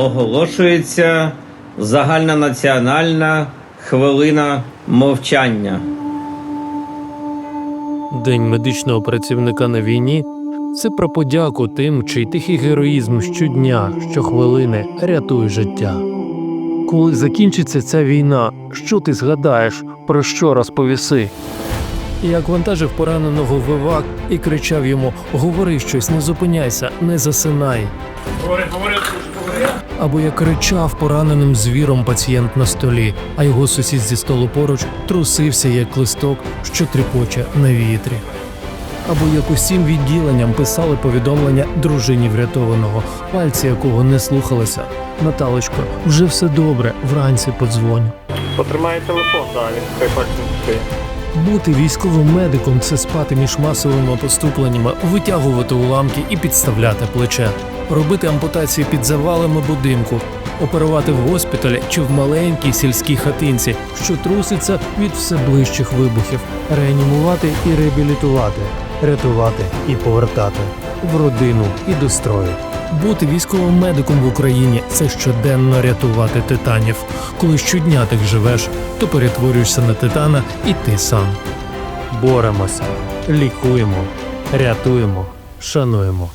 Оголошується загальнонаціональна хвилина мовчання. День медичного працівника на війні це про подяку тим, чий тихий героїзм щодня, щохвилини рятує життя. Коли закінчиться ця війна, що ти згадаєш, про що розповіси? Як вантажив пораненого вивак і кричав йому Говори щось, не зупиняйся, не засинай. Або як кричав пораненим звіром пацієнт на столі, а його сусід зі столу поруч трусився, як листок, що тріпоче на вітрі. Або як усім відділенням писали повідомлення дружині врятованого, пальці якого не слухалися. Наталочко, вже все добре, вранці подзвоню. Потримає телефон, да, він хай пальцем. Бути військовим медиком це спати між масовими поступленнями, витягувати уламки і підставляти плече, робити ампутації під завалами будинку, оперувати в госпіталі чи в маленькій сільській хатинці, що труситься від все ближчих вибухів, реанімувати і реабілітувати, рятувати і повертати в родину і до строю. Бути військовим медиком в Україні це щоденно рятувати титанів. Коли щодня так живеш, то перетворюєшся на титана і ти сам. Боремося, лікуємо, рятуємо, шануємо.